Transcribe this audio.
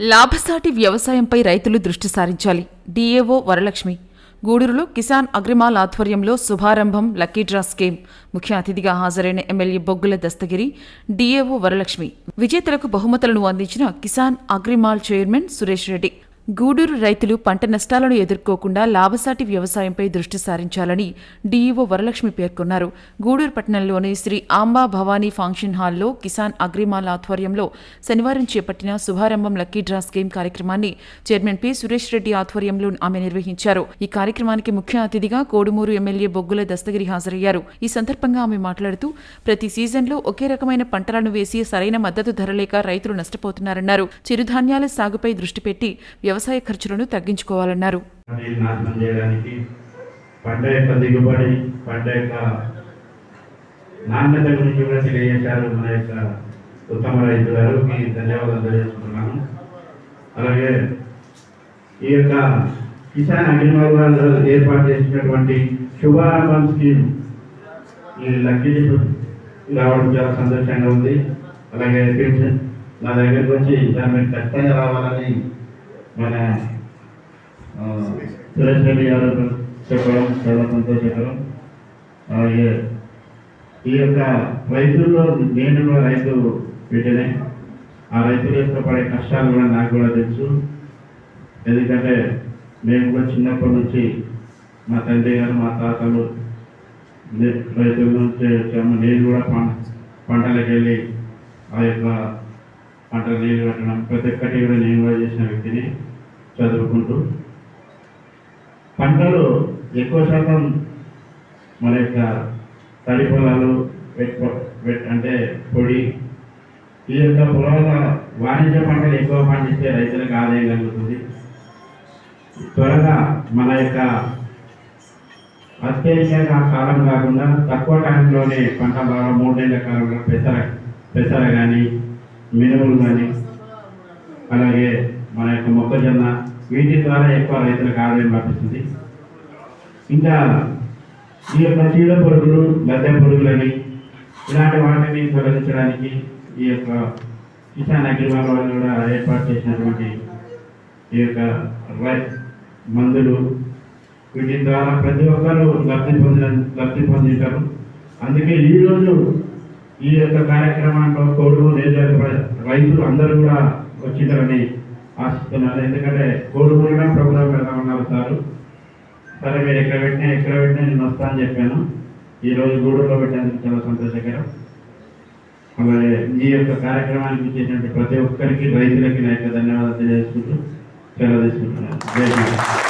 లాభసాటి వ్యవసాయంపై రైతులు దృష్టి సారించాలి. డిఏఓ వరలక్ష్మి. గూడూరులో కిసాన్ అగ్రిమాల్ ఆధ్వర్యంలో శుభారంభం లక్కీ డ్రా స్కీమ్. ముఖ్య అతిథిగా హాజరైన ఎమ్మెల్యే బొగ్గుల దస్తగిరి డిఏఓ వరలక్ష్మి. విజేతలకు బహుమతులను అందించిన కిసాన్ అగ్రిమాల్ చైర్మన్ సురేష్ రెడ్డి. గూడూరు రైతులు పంట నష్టాలను ఎదుర్కోకుండా లాభసాటి వ్యవసాయంపై దృష్టి సారించాలని డీఈఓ వరలక్ష్మి పేర్కొన్నారు. గూడూరు పట్టణంలోని శ్రీ ఆంబా భవానీ ఫంక్షన్ హాల్లో కిసాన్ అగ్రిమాల్ ఆధ్వర్యంలో శనివారం చేపట్టిన శుభారంభం లక్కీ డ్రా స్కీమ్ కార్యక్రమాన్ని చైర్మన్ పి. సురేష్ రెడ్డి ఆధ్వర్యంలో ఆమె నిర్వహించారు. ఈ కార్యక్రమానికి ముఖ్య అతిథిగా కోడుమూరు ఎమ్మెల్యే బొగ్గుల దస్తగిరి హాజరయ్యారు. ఈ సందర్భంగా ఆమె మాట్లాడుతూ ప్రతి సీజన్లో ఒకే రకమైన పంటలను వేసి సరైన మద్దతు ధర లేక రైతులు నష్టపోతున్నారన్నారు. చిరుధాన్యాల సాగుపై దృష్టి పెట్టి వ్యవసాయ ఖర్చులను తగ్గించుకోవాలన్నారు. చేయడానికి పంట యొక్క దిగుబడి పంట యొక్క నాణ్యత గురించి కూడా తెలియజేశారు మన యొక్క ఉత్తమ రైతు గారికి ధన్యవాదాలు తెలియజేస్తున్నాను అలాగే ఈ యొక్క కిసాన్ అగ్రిమాల్ ఏర్పాటు చేసినటువంటి శుభారంభం స్కీమ్ ఈ లక్కీ రావడం చాలా సంతోషంగా ఉంది. అలాగే నా దగ్గరికి వచ్చి దాని మీద ఖచ్చితంగా రావాలని మన సురేష్ రెడ్డి యాదవ్ చెప్పడం చాలా సంతోషకరం. ఈ యొక్క రైతుల్లో నేను కూడా రైతు బిడ్డనే. ఆ రైతుల యొక్క పడే కష్టాలు కూడా నాకు కూడా తెలుసు. ఎందుకంటే మేము కూడా చిన్నప్పటి నుంచి మా తండ్రి గారు మా తాతలు రైతుల నుంచి వచ్చాము. నేను కూడా పం- పంటలకు వెళ్ళి ఆ యొక్క పంటలు నీళ్ళు పెట్టడం ప్రతి ఒక్కటి కూడా నేను కూడా చేసిన తిని చదువుకుంటూ. పంటలు ఎక్కువ శాతం మన యొక్క తడి పొలాలు వెట్ వెట్ అంటే పొడి. ఈ యొక్క పొలాల వాణిజ్య పంటలు ఎక్కువ పండిస్తే రైతులకు ఆదాయం కలుగుతుంది. త్వరగా మన యొక్క అత్యధికంగా కాలం కాకుండా తక్కువ టైంలోనే పంట బాగా మూడేళ్ళ కాలంలో పెసర పెసర కానీ మినుములు కానీ అలాగే మన యొక్క మొక్కజొన్న వీటి ద్వారా ఎక్కువ రైతులకు ఆదాయం లభిస్తుంది. ఇంకా ఈ యొక్క చీడ పురుగులు గద్దె పురుగులని ఇలాంటి వాటిని తొలగించడానికి ఈ యొక్క కిసాన్ అగ్రిమాల్ వాళ్ళు కూడా ఏర్పాటు చేసినటువంటి ఈ యొక్క రై మందులు వీటి ద్వారా ప్రతి ఒక్కరు లబ్ధి పొందిన లబ్ధి పొందుతారు అందుకే ఈరోజు ఈ యొక్క కార్యక్రమంలో కోడు నియోజకవర్గ రైతులు అందరూ కూడా వచ్చిందని ఆశిస్తున్నారు. ఎందుకంటే కోడుమూరుగా ప్రోగ్రామ్ పెడతామన్నారు సారు. సరే మీరు ఎక్కడ పెట్టినా ఎక్కడ పెట్టినా నేను వస్తాను చెప్పాను. ఈరోజు గూడూరులో పెట్టేందుకు చాలా సంతోషకరం. అలాగే ఈ యొక్క కార్యక్రమానికి చేసినటువంటి ప్రతి ఒక్కరికి రైతులకి నా యొక్క ధన్యవాదాలు తెలియజేసుకుంటూ సెలవు తీసుకుంటున్నాను. జై